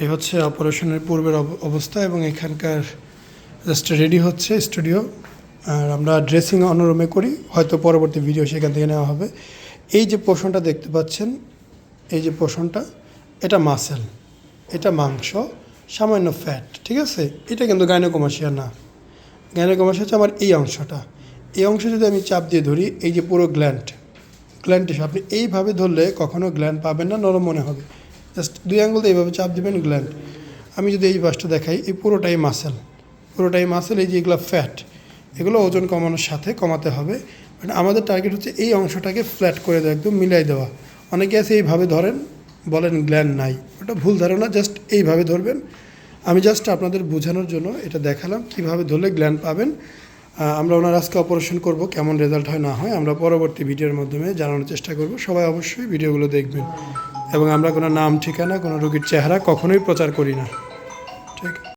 এই হচ্ছে অপারেশনের পূর্বের অব- অবস্থা এবং এখানকার জাস্ট রেডি হচ্ছে স্টুডিও আর আমরা ড্রেসিং অন্যরুমে করি, হয়তো পরবর্তী ভিডিও সেখান থেকে নেওয়া হবে। এই যে পোষণটা দেখতে পাচ্ছেন, এই যে পোষণটা, এটা মাসেল এটা মাংস, সামান্য ফ্যাট ঠিক আছে? এটা কিন্তু গাইনোকমাসিয়া না। গাইনোকমাসিয়া হচ্ছে আমার এই অংশটা। এই অংশ যদি আমি চাপ দিয়ে ধরি, এই যে পুরো গ্ল্যান্ড গ্ল্যান্ড আপনি এইভাবে ধরলে কখনো গ্ল্যান্ড পাবেন না, নরম মনে হবে। জাস্ট দুই আঙ্গুল দিয়ে এইভাবে চাপ দিবেন গ্ল্যান্ড। আমি যদি এই পাশটা দেখাই, এই পুরোটাই মাসেল পুরোটাই মাসেল এই যে এগুলো ফ্যাট এগুলো ওজন কমানোর সাথে কমাতে হবে। বাট আমাদের টার্গেট হচ্ছে এই অংশটাকে ফ্ল্যাট করে দেওয়া, একদম মিলাই দেওয়া। অনেকে আছে এইভাবে ধরেন, বলেন গ্ল্যান্ড নাই। ওটা ভুল ধারণা, জাস্ট এইভাবে ধরবেন। আমি জাস্ট আপনাদের বোঝানোর জন্য এটা দেখালাম, কীভাবে ধরলে গ্ল্যান্ড পাবেন। আমরা ওনার আজকে অপারেশন করব, কেমন রেজাল্ট হয় না হয়, আমরা পরবর্তী ভিডিওর মাধ্যমে জানানোর চেষ্টা করব। সবাই অবশ্যই ভিডিওগুলো দেখবেন। এবং আমরা কোনো নাম ঠিকানা কোনো রোগীর চেহারা কখনোই প্রচার করি না। ঠিক?